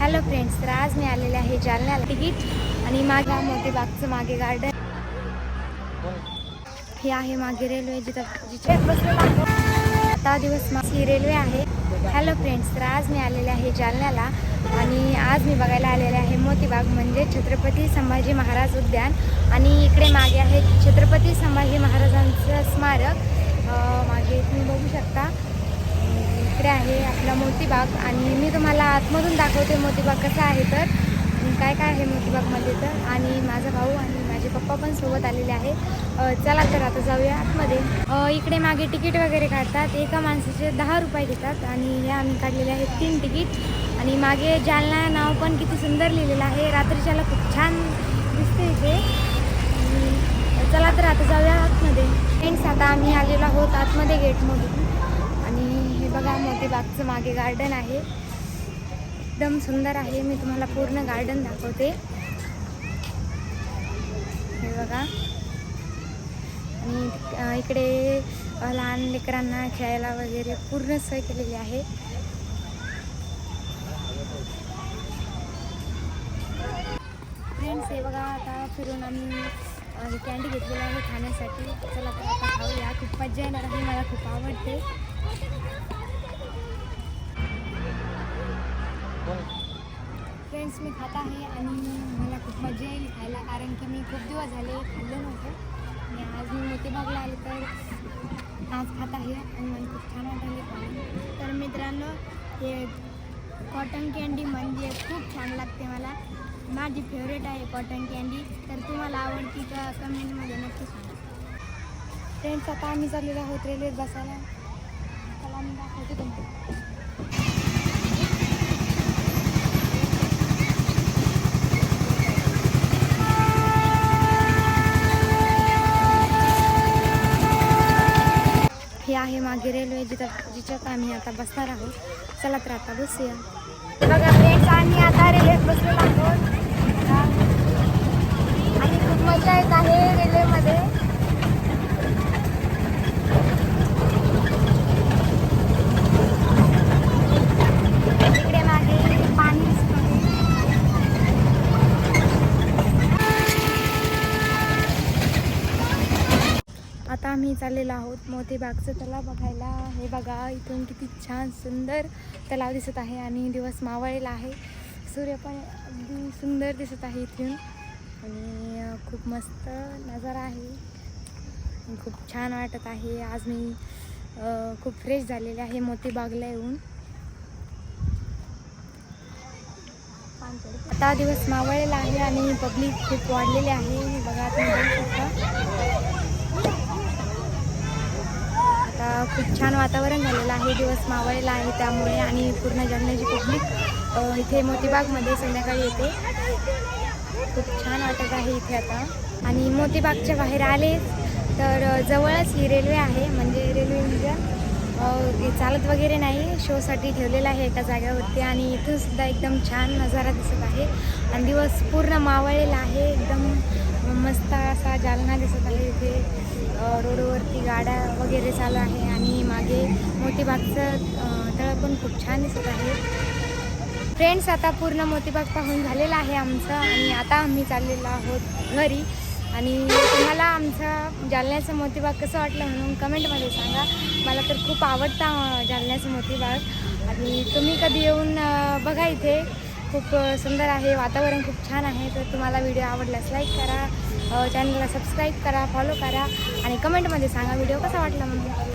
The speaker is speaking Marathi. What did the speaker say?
हॅलो फ्रेंड्स तर आज मी आलेले आहे जालन्याला. तिकीट आणि मागे मोतीबागचं मागे गार्डन हे आहे मागे रेल्वे जिथं जिथे आता दिवस ही रेल्वे आहे. हॅलो फ्रेंड्स तर आज मी आलेले आहे जालन्याला. आणि आज मी बघायला आलेले आहे मोतीबाग म्हणजे छत्रपती संभाजी महाराज उद्यान. आणि इकडे मागे आहे छत्रपती संभाजी महाराजांचं स्मारक अं, मागे तुम्ही बघू शकता इकडे आहे आपला मोतीबाग आणि मी तुम्हाला आतमधून दाखवते मोतीबाग कसा आहे तर. काय काय आहे मोतीबागमध्ये तर. आणि माझा भाऊ आणि माझे पप्पा पण सोबत आलेले आहे. चला तर आता जाऊया आतमध्ये. इकडे मागे तिकीट वगैरे काढतात. एका माणसाचे दहा रुपये घेतात. आणि हे आम्ही काढलेले आहेत तीन तिकीट. आणि मागे जालना नाव पण किती सुंदर लिहिलेलं आहे. रात्रीच्याला खूप छान दिसते इथे. चला तर आता जाऊया आतमध्ये. फ्रेंड्स आता आम्ही आलेलो आहोत आतमध्ये गेटमधून. बघा मोतीबागचं मागे गार्डन आहे. एकदम सुंदर आहे. मी तुम्हाला पूर्ण गार्डन दाखवते. हे बघा. आणि इकडे लहान लेकरांना खेळायला वगैरे पूर्ण सोय केलेली आहे. फ्रेंड्स हे बघा आता फिरून आम्ही कॅन्डी घेतलेली आहे खाण्यासाठी. चला तर आता खाऊया. खूप मजा येणार आहे. मला खूप आवडते. फ्रेंड्स मी खात आहे आणि मला खूप मजा येईल खायला कारण की मी खूप दिवस झाले खाल्लं नव्हतं. आणि आज मी मोतीबागला आले तर आज खात आहे आणि मला खूप छान वाटायला खायला तर मित्रांनो हे कॉटन कॅन्डी म्हणजे खूप छान लागते मला. माझी फेवरेट आहे कॉटन कॅन्डी तर तुम्हाला आवडती का कमेंटमध्ये नक्की सांगा. फ्रेंड्स आता आम्ही चाललेलो आहोत रेल्वेत बसायला. चला मी दाखवते तुम्हाला. जिथं जिच्यात आम्ही आता बसणार आहोत. चला तर आता बसूया. बघा फ्रेंड्स आम्ही आता रेल्वेत बसलेलो आहोत. आणि खूप मजा येत आहे रेल्वेमध्ये इकडे मागे पाणी दिसतं. आता आम्ही चाललेलो आहोत मोतीबागचं तलाव बघायला. हे बघा इथून किती छान सुंदर तलाव दिसत आहे आणि दिवस मावळलेला आहे. सूर्य पण अगदी सुंदर दिसत आहे इथून. आणि खूप मस्त नजारा आहे. खूप छान वाटत आहे. आज मी खूप फ्रेश झालेले आहे मोतीबागला येऊन. आता दिवस मावळलेला आहे आणि पब्लिक खूप वाढलेली आहे. हे बघा तुम्ही बघू शकता आता खूप छान वातावरण झालेलं आहे. दिवस मावळलेला आहे त्यामुळे आणि पूर्ण जालन्याची पब्लिक इथे मोतीबागमध्ये संध्याकाळी येते. खूप छान वाटत आहे इथे आता. आणि मोतीबागच्या बाहेर आले तर जवळच ही रेल्वे आहे. म्हणजे रेल्वे म्हणजे, इंजन चालत वगैरे नाही. शोसाठी ठेवलेलं आहे एका जागेवरती आणि इथून सुद्धा एकदम छान नजारा दिसत आहे. आणि दिवस पूर्ण मावळलेला आहे. एकदम मस्त असा जालना दिसत आहे इथे. रोडवरती गाड्या वगैरे चालू आहे आणि आहे. मोतीबागचं तळ पण खूप छान दिसत आहे. फ्रेंड्स आता पूर्ण मोतीबाग पाहून झालेला आहे आमचं आणि आता आम्ही चाललेलो आहोत घरी. आणि तुम्हाला आमचं जालन्याचं मोतीबाग कसं वाटलं म्हणून कमेंटमध्ये सांगा. मला तर खूप आवडता जालन्याचं मोतीबाग. आणि तुम्ही कधी येऊन बघा इथे. खूप सुंदर आहे वातावरण खूप छान आहे. तर तुम्हाला व्हिडिओ आवडल्यास लाईक करा. चॅनलला सबस्क्राईब करा फॉलो करा. आणि कमेंटमध्ये सांगा व्हिडिओ कसा वाटला म्हणून.